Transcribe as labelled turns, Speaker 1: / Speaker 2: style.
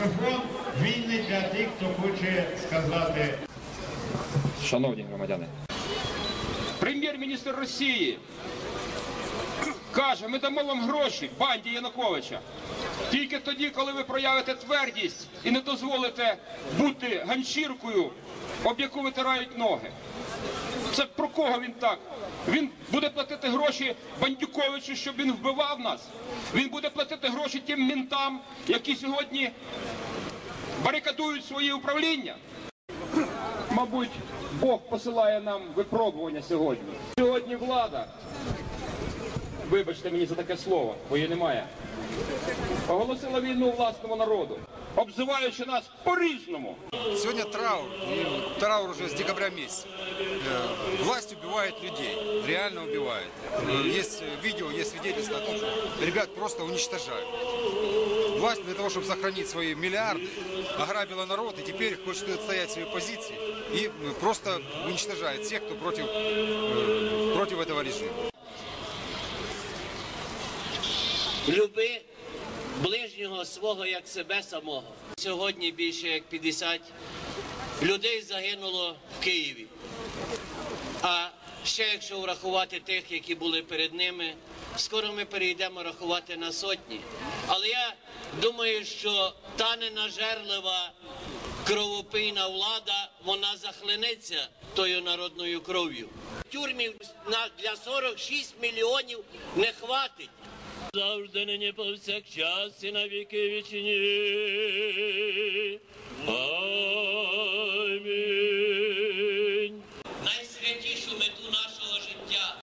Speaker 1: Мікрофон вільний для тих, хто хоче сказати.
Speaker 2: Шановні громадяни,
Speaker 3: Прем'єр-міністр Росії каже, ми дамо вам гроші банді Януковича. Тільки тоді, коли ви проявите твердість і не дозволите бути ганчіркою, об яку витирають ноги. Це про кого він так? Він буде платити гроші Бандюковичу, щоб він вбивав нас. Він буде платити гроші тим мінтам, які сьогодні барикадують свої управління. Мабуть, Бог посилає нам випробування сьогодні. Сьогодні влада, вибачте мені за таке слово, бо її немає, оголосила війну власному народу, обзиваючи нас по-різному.
Speaker 4: Сегодня траур, траур уже с декабря месяца. Э, Власть убивает людей, реально убивает. Э, Есть э, видео, есть свидетельства о том, что ребят просто уничтожают. Власть для того, чтобы сохранить свои миллиарды, ограбила народ и теперь хочет отстоять свои позиции и просто уничтожает всех, кто против, э, против этого режима.
Speaker 5: Люби ближнього свого як себе самого. Сьогодні більше як 50 людей загинуло в Києві. А ще якщо врахувати тих, які були перед ними, скоро ми перейдемо рахувати на сотні. Але я думаю, що та ненажерлива кровопийна влада, вона захлинеться тою народною кров'ю. Тюрмів для 46 мільйонів не хватить.
Speaker 6: Завжди нині повсякчас і на віки вічні.